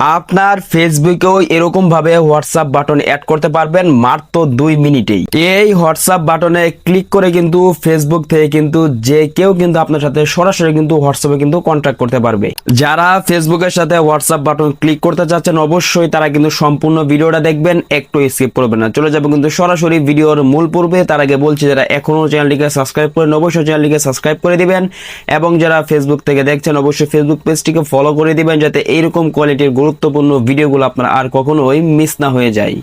আপনার ফেসবুকেও এরকম ভাবে হোয়াটসঅ্যাপ বাটন অ্যাড করতে পারবেন মাত্র দুই মিনিটেই। এই হোয়াটসঅ্যাপ বাটনে ক্লিক করে কিন্তু ফেসবুক থেকে কিন্তু যে কেউ কিন্তু আপনার সাথে সরাসরি কিন্তু হোয়াটসঅ্যাপে কিন্তু কন্ট্যাক্ট করতে পারবে। যারা ফেসবুকের সাথে হোয়াটসঅ্যাপ বাটন ক্লিক করতে চাচ্ছেন অবশ্যই তারা কিন্তু সম্পূর্ণ ভিডিওটা দেখবেন, একটু স্কিপ করবেন না। চলে যাবে কিন্তু সরাসরি ভিডিওর মূল পূর্বে। তার আগে বলছি, যারা এখনও চ্যানেলটিকে সাবস্ক্রাইব করেন অবশ্যই চ্যানেলটিকে সাবস্ক্রাইব করে দিবেন এবং যারা ফেসবুক থেকে দেখছেন, অবশ্যই ফেসবুক পেজটিকে ফলো করে দিবেন, যাতে এইরকম কোয়ালিটির গুরুত্বপূর্ণ ভিডিওগুলো আপনার আর কখনোই মিস না হয়ে যায়।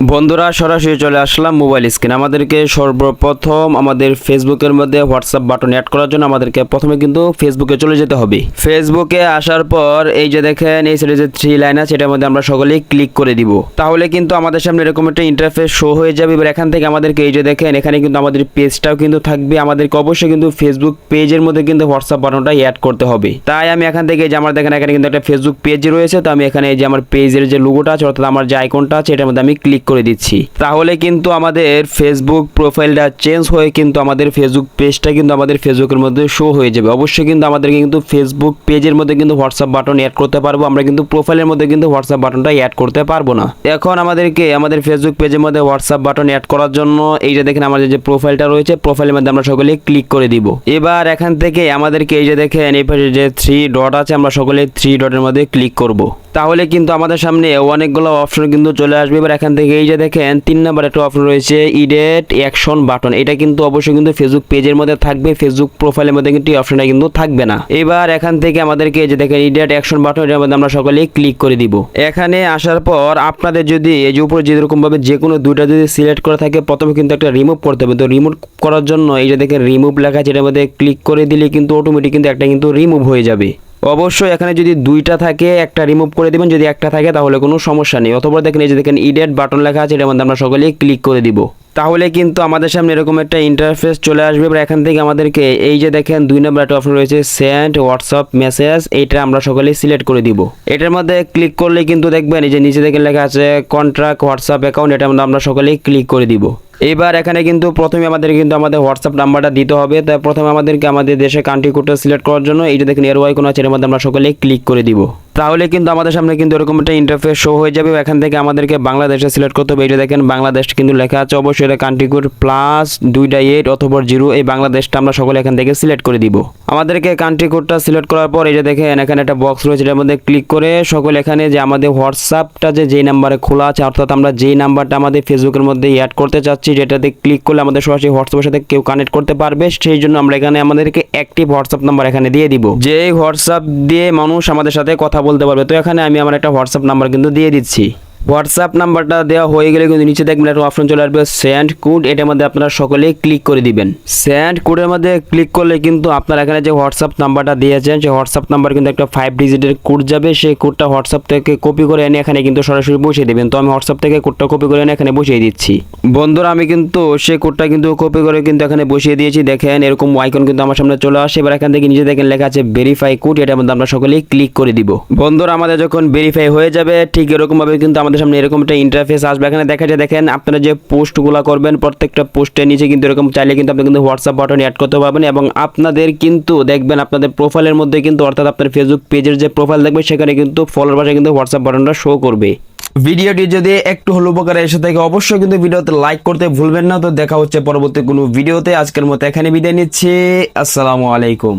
বন্ধুরা, সরাসরি চলে আসলাম মোবাইল স্ক্রিন আমাদেরকে সর্বপ্রথম আমাদের ফেসবুকের মধ্যে হোয়াটসঅ্যাপ বাটন অ্যাড করার জন্য আমাদেরকে প্রথমে কিন্তু ফেসবুকে চলে যেতে হবে। ফেসবুকে আসার পর এই যে দেখেন, এই সাইডে যে থ্রি লাইন আছে, এটার মধ্যে আমরা সকলেই ক্লিক করে দিব। তাহলে কিন্তু আমাদের সামনে এরকম একটা ইন্টারফেস শো হয়ে যাবে। এবার এখান থেকে আমাদেরকে এই যে দেখেন, এখানে কিন্তু আমাদের পেজটাও কিন্তু থাকবে। আমাদেরকে অবশ্যই কিন্তু ফেসবুক পেজের মধ্যে কিন্তু হোয়াটসঅ্যাপ বাটনটা অ্যাড করতে হবে। তাই আমি এখান থেকে যে আমার দেখেন, এখানে কিন্তু একটা ফেসবুক পেজ রয়েছে। তো আমি এখানে এই যে আমার পেজের যে লোগোটা আছে, অর্থাৎ আমার যে আইকনটা আছে, এটার মধ্যে আমি ক্লিক করে দিচ্ছি। তাহলে কিন্তু আমাদের ফেসবুক প্রোফাইলটা চেঞ্জ হয়ে কিন্তু আমাদের ফেসবুক পেজটা কিন্তু আমাদের ফেসবুকের মধ্যে শো হয়ে যাবে। অবশ্যই কিন্তু আমাদেরকে কিন্তু ফেসবুক পেজের মধ্যে কিন্তু হোয়াটসঅ্যাপ বাটন অ্যাড করতে পারব। আমরা কিন্তু প্রোফাইলের মধ্যে কিন্তু হোয়াটসঅ্যাপ বাটনটা অ্যাড করতে পারব না। এখন আমাদেরকে আমাদের ফেসবুক পেজের মধ্যে হোয়াটসঅ্যাপ বাটন অ্যাড করার জন্য এই যে দেখেন আমাদের যে প্রোফাইলটা রয়েছে প্রোফাইলের মধ্যে আমরা সকলে ক্লিক করে দিব। এবার এখান থেকে আমাদেরকে এই যে দেখেন, এই পাশে যে থ্রি ডট আছে, আমরা সকলে থ্রি ডটের মধ্যে ক্লিক করব। তাহলে কিন্তু আমাদের সামনে অনেকগুলো অপশন কিন্তু চলে আসবে। এবার এখান থেকে এই যে দেখেন, তিন নাম্বার একটা অপশন রয়েছে ইডেট অ্যাকশন বাটন এটা কিন্তু অবশ্যই কিন্তু ফেসবুক পেজের মধ্যে থাকবে ফেসবুক প্রোফাইলের মধ্যে কিন্তু এই অপশনটা কিন্তু থাকবে না। এবার এখান থেকে আমাদেরকে যে দেখেন ইডেট অ্যাকশন বাটন এটার মধ্যে আমরা সকলে ক্লিক করে দিব। এখানে আসার পর আপনাদের যদি এই যে উপরে যেরকম ভাবে যে কোনো দুইটা যদি সিলেক্ট করে থাকে, প্রথমে কিন্তু একটা রিমুভ করতে হবে। তো রিমুভ করার জন্য এই যে দেখেন রিমুভ লেখা আছে, এটার মধ্যে ক্লিক করে দিলে কিন্তু অটোমেটিক কিন্তু একটা কিন্তু রিমুভ হয়ে যাবে। অবশ্যই এখানে যদি দুইটা থাকে, একটা রিমুভ করে দিবেন। যদি একটা থাকে, তাহলে কোনো সমস্যা নেই। অথবা দেখেন এই যে দেখেন ইডেট বাটন লেখা আছে, এটার মধ্যে আমরা সকলেই ক্লিক করে দিব। তাহলে কিন্তু আমাদের সামনে এরকম একটা ইন্টারফেস চলে আসবে। এবার এখান থেকে আমাদেরকে এই যে দেখেন, দুই নম্বর একটা অপশন রয়েছে সেন্ড হোয়াটসঅ্যাপ মেসেজ এইটা আমরা সকলেই সিলেক্ট করে দিব। এটার মধ্যে ক্লিক করলে কিন্তু দেখবেন, এই যে নিচে দেখেন লেখা আছে কন্ট্রাক্ট হোয়াটসঅ্যাপ অ্যাকাউন্ট মধ্যে আমরা সকলেই ক্লিক করে দিব। এবার এখানে কিন্তু প্রথমে আমাদের কিন্তু আমাদের হোয়াটসঅ্যাপ নাম্বারটা দিতে হবে। তাই প্রথমে আমাদেরকে আমাদের দেশে কান্ট্রি কোডটা সিলেক্ট করার জন্য এই যে দেখেন এর ওয়াই কোনো আছে, এর মধ্যে আমরা সকলেই ক্লিক করে দিব। তাহলে কিন্তু আমাদের সামনে কিন্তু এরকম একটা ইন্টারফেস শো হয়ে যাবে। এখান থেকে আমাদেরকে বাংলাদেশে সিলেক্ট করতে হবে। এটা দেখেন, বাংলাদেশ কিন্তু লেখা আছে। অবশ্যই এটা কান্ট্রি কোড প্লাস দুইটা এইট অথবা জিরো এই বাংলাদেশটা আমরা সকলে এখান থেকে সিলেক্ট করে দিব। আমাদেরকে কান্ট্রি কোডটা সিলেক্ট করার পর যে দেখেন, এখানে একটা বক্স রয়েছে, এটার মধ্যে ক্লিক করে সকল এখানে যে আমাদের হোয়াটসঅ্যাপটা যে যেই নাম্বারে খোলা আছে, অর্থাৎ আমরা যেই নাম্বারটা আমাদের ফেসবুকের মধ্যে অ্যাড করতে চাচ্ছি, যেটাতে ক্লিক করলে আমাদের সরাসরি হোয়াটসঅ্যাপের সাথে কেউ কানেক্ট করতে পারবে। সেই জন্য আমরা এখানে আমাদেরকে অ্যাক্টিভ হোয়াটসঅ্যাপ নাম্বার এখানে দিয়ে দিব। যে হোয়াটসঅ্যাপ দিয়ে মানুষ আমাদের সাথে কথা বলতে পারবে। তো এখানে আমি আমার একটা হোয়াটসঅ্যাপ নাম্বার কিন্তু দিয়ে দিচ্ছি। হোয়াটসঅ্যাপ নাম্বারটা দেওয়া হয়ে গেলে কিন্তু নিচে দেখবেন একটা অপশন চলে আসবে সেন্ড কোড এটার মধ্যে আপনারা সকলেই ক্লিক করে দিবেন। সেন্ড কোডের মধ্যে ক্লিক করলে কিন্তু আপনার এখানে যে হোয়াটসঅ্যাপ নাম্বারটা দিয়েছেন, সেই হোয়াটসঅ্যাপ নাম্বার কিন্তু একটা ফাইভ ডিজিটের কোড যাবে। সেই কোডটা হোয়াটসঅ্যাপ থেকে কপি করে এনে এখানে কিন্তু সরাসরি বসিয়ে দেবেন। তো আমি হোয়াটসঅ্যাপ থেকে কোডটা কপি করে এনে এখানে বসিয়ে দিচ্ছি। বন্ধুরা, আমি কিন্তু সেই কোডটা কিন্তু কপি করে কিন্তু এখানে বসিয়ে দিয়েছি। দেখেন এরকম আইকন কিন্তু আমার সামনে চলে আসে। এবার এখান থেকে নিজে দেখেন লেখা আছে ভেরিফাই কোড এটার মধ্যে আমরা সকলেই ক্লিক করে দিব। বন্ধুরা, আমাদের যখন ভেরিফাই হয়ে যাবে, ঠিক এরকমভাবে কিন্তু আমাদের সামনে এরকম একটা ইন্টারফেস আসবে। এখানে দেখা যায়, দেখেন আপনারা যে পোস্টগুলো করবেন, প্রত্যেকটা পোস্টের নিচে কিন্তু এরকম চাইলে কিন্তু আপনি কিন্তু হোয়াটসঅ্যাপ বাটন অ্যাড করতে পারবেন এবং আপনাদের কিন্তু দেখবেন আপনাদের প্রোফাইলের মধ্যে কিন্তু অর্থাৎ আপনার ফেসবুক পেজের যে প্রোফাইল দেখবে সেখানে কিন্তু ফলোর পাশে কিন্তু হোয়াটসঅ্যাপ বাটনটা শো করবে। ভিডিওটি যদি একটু হলো উপকারে এসে থাকে, অবশ্যই কিন্তু ভিডিওতে লাইক করতে ভুলবেন না। তো দেখা হচ্ছে পরবর্তী কোনো ভিডিওতে। আজকের মতো এখানে বিদায় নিচ্ছি। আসসালামু আলাইকুম।